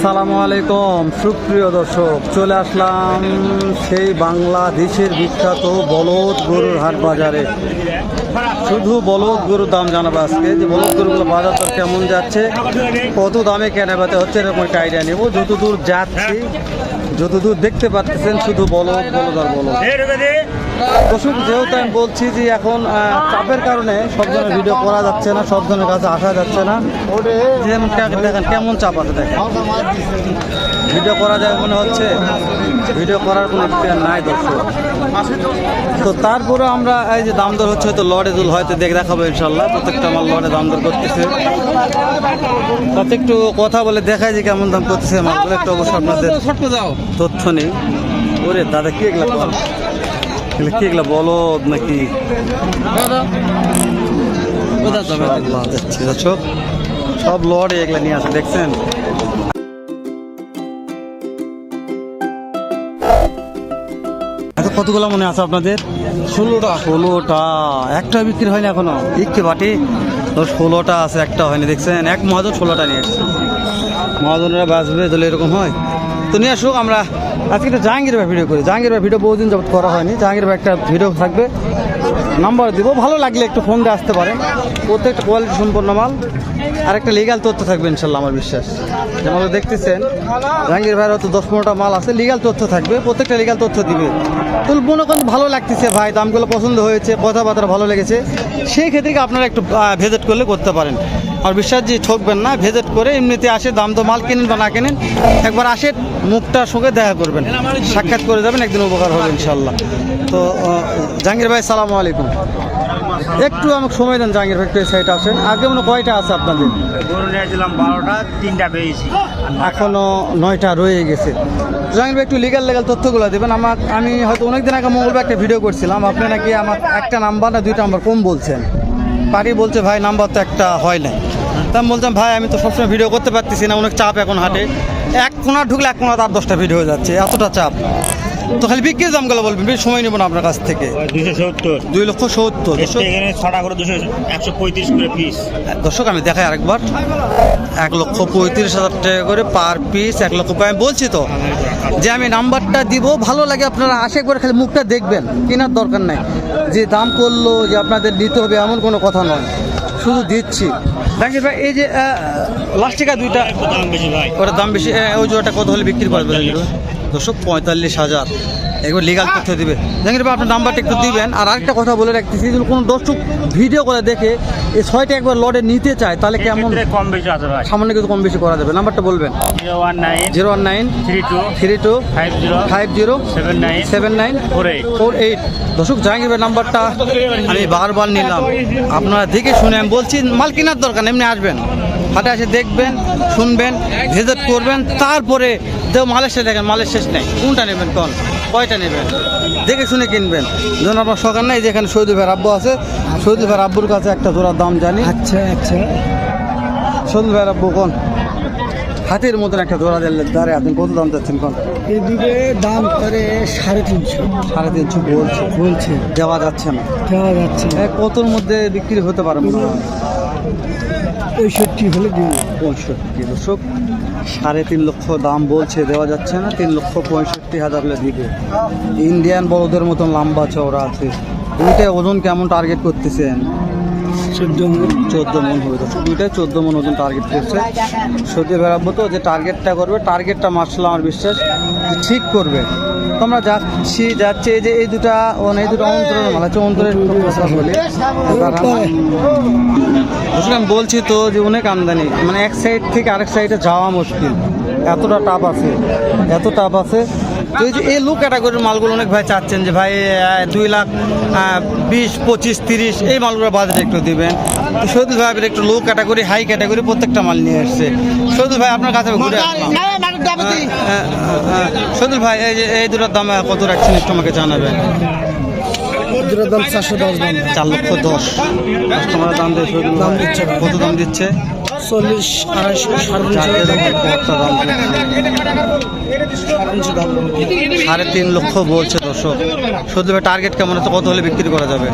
আসসালামু আলাইকুম, সুপ্রিয় দর্শক, চলে আসলাম সেই বাংলাদেশের বিখ্যাত বলদ গরুর হাট বাজারে। শুধু বলদ গরুর দাম জানাব আজকে, যে বলদ গরুগুলো বাজার তো কেমন যাচ্ছে, কত দামে কেনা বেচা হচ্ছে, এরকম একটা আইডিয়া নেব। যতদূর যাচ্ছি যতদূর দেখতে পাচ্ছেন শুধু বলো বলদ আর বলদ দর্শক যেহেতু আমি বলছি যে এখন চাপের কারণে সব ধরনের ভিডিও করা যাচ্ছে না সব ধরনের কাছে আসা যাচ্ছে না। দেখেন কেমন চাপ আছে দেখেন। ভিডিও করা যায় মনে হচ্ছে? ভিডিও করার কোনো ইচ্ছা নাই দর্শক। তো তারপরে আমরা এই যে দামদর হচ্ছে হয়তো লড়ে দুল হয়তো দেখে দেখাবো ইনশাল্লাহ। প্রত্যেকটা আমার লড়ে দামদর করতেছে। তাতে একটু কথা বলে দেখায় যে কেমন দাম করতেছে আমার একটু অবশ্যই আপনাদের তথ্য নেই। ওরে দাদা কি এগুলা কি এগুলা বলো নাকি? সব লড়ে এগুলা নিয়ে আসে দেখছেন? কতগুলো মনে আছে আপনাদের? ষোলোটা। ষোলোটা। একটা বিক্রি হয়নি এখনও? একটি বাটি তো ষোলোটা আছে একটা হয়নি দেখছেন? এক মহাজন ষোলোটা নিয়ে এসছে। মহাজনেরা বাঁচবে তাহলে এরকম হয়? তো নিয়ে আসুক, আমরা আজকে একটা জাহাঙ্গীর ভাই ভিডিও করি। জাহাঙ্গীর ভাই ভিডিও বহুদিন যাবত করা হয়নি। জাহাঙ্গীর ভাই একটা ভিডিও থাকবে। নাম্বার দিব। ভালো লাগলে একটু ফোন দিয়ে আসতে পারেন। প্রত্যেকটা কোয়ালিটি সম্পন্ন মাল। আর একটা লিগাল তথ্য থাকবে ইনশাল্লাহ, আমার বিশ্বাস। যেমন দেখতেছেন, জাহাঙ্গীর ভাইয়ের হয়তো দশ পনেরোটা মাল আছে লিগাল তথ্য থাকবে। প্রত্যেকটা লিগাল তথ্য দিবে। তো মনে করেন ভালো লাগতেছে ভাই, দামগুলো পছন্দ হয়েছে, কথাবার্তা ভালো লেগেছে। সেই ক্ষেত্রে আপনারা একটু ভিজিট করলে করতে পারেন। আর বিশ্বাস যে ঠকবেন না ভেজেট করে এমনিতে আসে দাম তো মাল কিনেন বা না কেনেন একবার আসে মুখটা সঙ্গে দেখা করবেন সাক্ষাৎ করে যাবেন একদিন উপকার হবে ইনশাল্লাহ তো জাহাঙ্গীর ভাই সালামু আলাইকুম। একটু আমাকে সময় দেন জাহাঙ্গীর ভাই একটু সাইডে আসেন। আগে মনে কয়টা আছে আপনাদের? গরু নিয়েছিলাম বারোটা তিনটা পেয়েছি। এখনও নয়টা রয়ে গেছে। জাহাঙ্গীর ভাই একটু লিগাল লিগাল তথ্যগুলো দেবেন। আমার আমি হয়তো অনেকদিন আগে মঙ্গলবার একটা ভিডিও করছিলাম। আপনি নাকি আমার একটা নাম্বার না দুইটা নাম্বার কম বলছেন। পার্টি বলছে ভাই নাম্বার তো একটা হয় না তা আমি বলতাম ভাই আমি তো সবসময় ভিডিও করতে পারতেছি না অনেক চাপ এখন হাটে। এক কোনা ঢুকলে এক কোনা তার দশটা ভিডিও হয়ে যাচ্ছে এতটা চাপ। তো খালি বিক্রির দামগুলো বলবেন বেশি সময় নেব না আপনার কাছ থেকে। দুই লক্ষ সত্তর। একশো পঁয়ত্রিশ করে পিস দর্শক আমি দেখাই আরেকবার। এক লক্ষ পঁয়ত্রিশ হাজার টাকা করে পার পিস এক লক্ষ আমি বলছি তো যে আমি নাম্বারটা দিব ভালো লাগে আপনারা আসে একবার খালি মুখটা দেখবেন কেনার দরকার নাই। যে দাম করল যে আপনাদের নিতে হবে এমন কোনো কথা নয়। শুধু দিচ্ছি। জাহাঙ্গীর ভাই, এই যে লাস্টিকা দুইটা ওটা দাম বেশি ওই জোড়াটা কত হলে বিক্রি করবে দর্শক, পঁয়তাল্লিশ হাজার। এগুলো লিগাল তথ্য দিবে। জাহাঙ্গীর ভাই আপনার নাম্বারটা একটু দিবেন। আর আরেকটা কথা বলে রাখতেছি যদি কোনো দর্শক ভিডিও করে দেখে এই ছয়টা একবার লড়ে নিতে চায় তাহলে কেমন? কম বেশি আছে ভাই। সামান্য কিছু কম বেশি করা যাবে। নাম্বারটা বলবেন। Zero one nine zero one nine three two three two five zero five zero seven nine seven nine four eight four eight দর্শক জাহাঙ্গীর ভাই নাম্বারটা আমি বারবার নিলাম। আপনারা দেখে শুনে আমি বলছি মাল কেনার দরকার এমনি আসবেন। হাটে এসে দেখবেন শুনবেন ভিজিট করবেন তারপরে মালের শেষ দেখেন মালের শেষ নেই। কোনটা নেবেন কোন কয়টা নেবেন? দেখে শুনে কিনবেন। যেন আপনার সকাল নাই যেখানে সৌদি ভাইয়ের আব্বু আছে। সৌদি ভাইয়ের আব্বুর কাছে একটা জোড়ার দাম জানি। আচ্ছা আচ্ছা। সৌদি ভাইয়ের আব্বু কোন? হাতের মতন একটা জোড়া দিলে দাঁড়ে আপনি কত দাম চাচ্ছেন কোন? এদিকে দাম করে সাড়ে তিনশো। সাড়ে তিনশো বলছে। বলছে। দেওয়া যাচ্ছে না। দেওয়া যাচ্ছে না। কতর মধ্যে বিক্রি হতে পারে মনে হয়? পঁয়ষট্টি হলে দিন। পঁয়ষট্টি দর্শক সাড়ে তিন লক্ষ দাম বলছে দেওয়া যাচ্ছে না। তিন লক্ষ পঁয়ষট্টি হলে দিবে। ইন্ডিয়ান বড়দের মতন লম্বা চওড়া আছে। দুইটাই ওজন কেমন টার্গেট করতেছেন? চোদ্দ চোদ্দ মন হবে দর্শক দুইটাই চোদ্দ মন ওজন টার্গেট করছে। সত্যি বেরাবো তো যে টার্গেটটা করবে টার্গেটটা মারছিল আমার বিশ্বাস ঠিক করবে। তো আমরা যাচ্ছি যাচ্ছে এই যে এই দুটা মানে এই দুটো অন্তরের মাল আছে অন্তরের বলি আমি বলছি তো যে অনেক আমদানি। মানে এক সাইড থেকে আরেক সাইডে যাওয়া মুশকিল। এতটা টাপ আছে। এত টাপ আছে। তো এই যে এই লো ক্যাটাগরির মালগুলো অনেক ভাই চাচ্ছেন যে ভাই দুই লাখ বিশ পঁচিশ তিরিশ এই মালগুলো বাজারে একটু দিবেন। তো সৈদুল ভাই আবার একটু লো ক্যাটাগরি হাই ক্যাটাগরি প্রত্যেকটা মাল নিয়ে এসছে। সৈদুল ভাই আপনার কাছে ঘুরে সৈদুল ভাই এই যে এই দুটোর দাম কত রাখছেন একটু আমাকে জানাবেন? দুটোর দাম চারশো দশ দাম। চার লক্ষ দশ। কাস্টমারের দাম দাম দিচ্ছে কত দাম দিচ্ছে? চল্লিশ আড়াইশো সাড়ে দাম। সাড়ে তিন লক্ষ বলছে দর্শক। ভাই টার্গেট কেমন আছে? কত হলে বিক্রি করা যাবে?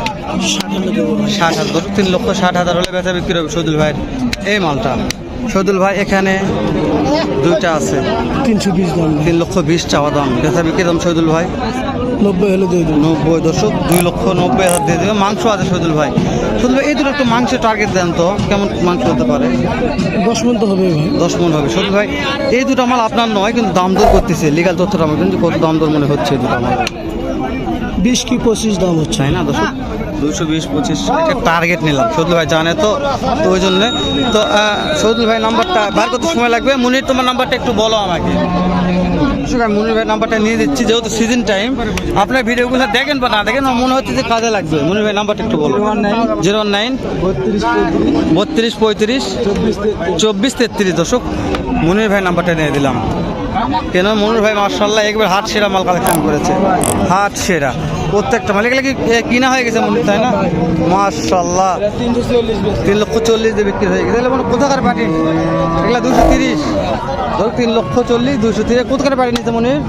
ষাট হাজার। তিন লক্ষ ষাট হাজার হলে বেচা বিক্রি হবে সদুল ভাইয়ের এই মালটা। সদুল ভাই এখানে দুইটা আছে। তিনশো বিশ দাম। তিন লক্ষ বিশ চাওয়া দাম। বেচা বিক্রি দাম শহীদুল ভাই? নব্বই হলে দিয়ে দেবো। নব্বই। দশক দুই লক্ষ নব্বই হাজার দিয়ে দেবে। মাংস আছে শহীদুল ভাই। শহীদুল ভাই দুটো একটু মাংস টার্গেট দেন তো কেমন মাংস হতে পারে? দশ মন তো হবে ভাই। দশ মন হবে। সত্যি ভাই এই দুটো মাল আপনার নয় কিন্তু দাম দর করতেছে। লিগাল তথ্যটা আমার কিন্তু কত দাম দর মনে হচ্ছে এই দুটো মাল বিশ কি পঁচিশ দাম হচ্ছে। না দশক দুশো বিশ পঁচিশ টার্গেট নিলাম। সদুল ভাই জানে তো তো ওই জন্যে। তো সদুল ভাই নাম্বারটা বার করতে সময় লাগবে। মুনির তোমার নাম্বারটা একটু বলো আমাকে। মুনির ভাই নাম্বারটা নিয়ে দিচ্ছি যেহেতু সিজন টাইম আপনার ভিডিওগুলো দেখেন বা না দেখেন আমার মনে হচ্ছে যে কাজে লাগবে। মুনির ভাই নাম্বারটা একটু বলো। জিরো নাইন বত্রিশ পঁয়ত্রিশ চব্বিশ তেত্রিশ দর্শক। মুনির ভাই নাম্বারটা নিয়ে দিলাম। কেন? মনুর ভাই মার্শাল্লাহ একবার হাট সেরা মাল কালেকশন করেছে। হাট সেরা। প্রত্যেকটা মাল। এগুলো কি কিনা হয়ে গেছে মনির তাই না? মার্শাল্লাহ তিন লক্ষ চল্লিশ দিয়ে বিক্রি হয়ে গেছে। মানে কোথাকার পার্টি এগুলো দুশো তিরিশ। ধর তিন লক্ষ চল্লিশ দুশো তিরিশ। কোথাকার পার্টি নিছে মনির?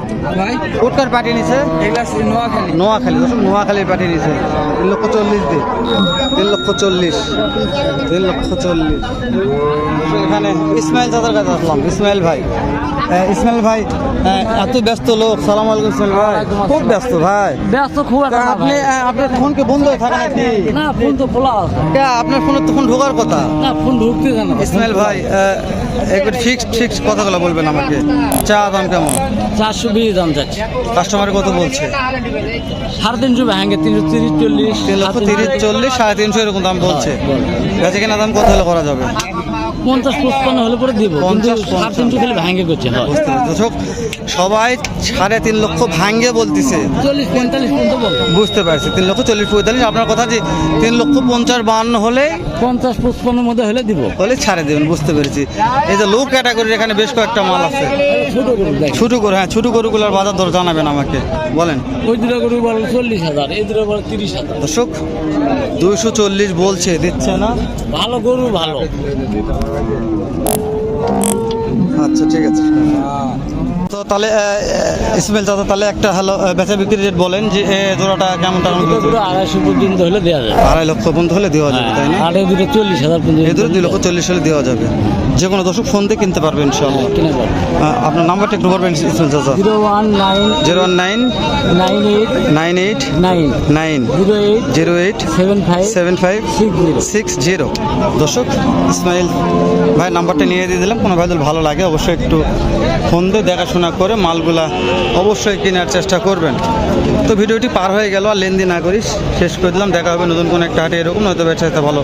কোথাকার পার্টি নিছে? এগুলা নোয়াখালী। নোয়াখালী দর্শক নোয়াখালীর পার্টি নিছে। তিন লক্ষ চল্লিশ দিয়ে। তিন লক্ষ চল্লিশ। তিন লক্ষ চল্লিশ। এখানে ইসমাইল চাচার কাছে আসলাম। ইসমাইল ভাই। ইসমাইল ভাই এত ব্যস্ত লোক সালাম আলাইকুম ইসমাইল ভাই। খুব ব্যস্ত ভাই। ব্যস্ত খুব আপনি আপনার ফোনকে বন্ধ হয়ে থাকে নাকি? না ফোন তো খোলা আছে। কে, আপনার ফোনে তো ফোন ঢোকার কথা। না ফোন ঢুকতে জানো ইসমাইল ভাই একটু একবার ফিক্সড ফিক্সড কথাগুলো বলবেন আমাকে। চা দাম কেমন? চারশো বিশ দাম যাচ্ছে। কাস্টমার কত বলছে? সাড়ে তিনশো ভেঙে তিনশো তিরিশ চল্লিশ তিন লক্ষ তিরিশ চল্লিশ সাড়ে তিনশো এরকম দাম বলছে। বেঁচে কেনা দাম কত হলে করা যাবে? পঞ্চাশ পঁচপান্ন হলে পরে দিব পঞ্চাশ, তিনশো খেলে ভেঙে করছে দর্শক, সবাই সাড়ে তিন লক্ষ ভাঙ্গে বলতেছে। চল্লিশ পঁয়তাল্লিশ পর্যন্ত বুঝতে পারছি তিন লক্ষ চল্লিশ পঁয়তাল্লিশ। আপনার কথা যে তিন লক্ষ পঞ্চাশ বাহান্ন হলে পঞ্চাশ পঁচপান্নের মধ্যে হলে দিব। হলে ছাড়ে দেবেন বুঝতে পেরেছি। এই যে লো ক্যাটাগরির এখানে বেশ কয়েকটা মাল আছে। ছোট গরু হ্যাঁ ছোটো গরুগুলোর বাজার দর জানাবেন আমাকে। বলেন। ওই দুটো গরু বলো চল্লিশ হাজার এই দুটো বলো তিরিশ হাজার। দর্শক দুইশো চল্লিশ বলছে দিচ্ছে না? ভালো গরু ভালো। আচ্ছা ঠিক আছে। তো তাহলে ইসমাইল দাদা তাহলে একটা হ্যালো বেচা বিক্রি রেট বলেন যে জোড়াটা কেমন টাকা আড়াইশো পর্যন্ত হলে দেওয়া যাবে। আড়াই লক্ষ পর্যন্ত হলে দেওয়া যাবে তাই না? আর এই দুটো চল্লিশ হাজার পর্যন্ত দুই লক্ষ চল্লিশ হলে দেওয়া যাবে। যে কোনো দর্শক ফোন দিয়ে কিনতে পারবেন ইনশাল্লাহ কিনে যাবে আপনার নাম্বারটা একটু বলবেন ইসমাইল চাচা। Zero one nine zero one nine nine eight nine eight nine nine zero eight zero eight seven five seven five six zero. দর্শক ইসমাইল ভাই নাম্বারটা নিয়ে দিয়ে দিলাম। কোনো ভাই যদি ভালো লাগে অবশ্যই একটু ফোন দিয়ে দেখাশোনা করে মালগুলা অবশ্যই কেনার চেষ্টা করবেন। তো ভিডিওটি পার হয়ে গেল আর লেনদেন না করিস শেষ করে দিলাম। দেখা হবে নতুন কোনো একটা হাটে এরকম নয়তো ব্যবসাতে ভালো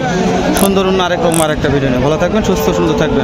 সুন্দর অন্য আরেক রকম আরেকটা ভিডিও নিয়ে। ভালো থাকবেন সুস্থ সুন্দর থাকবেন।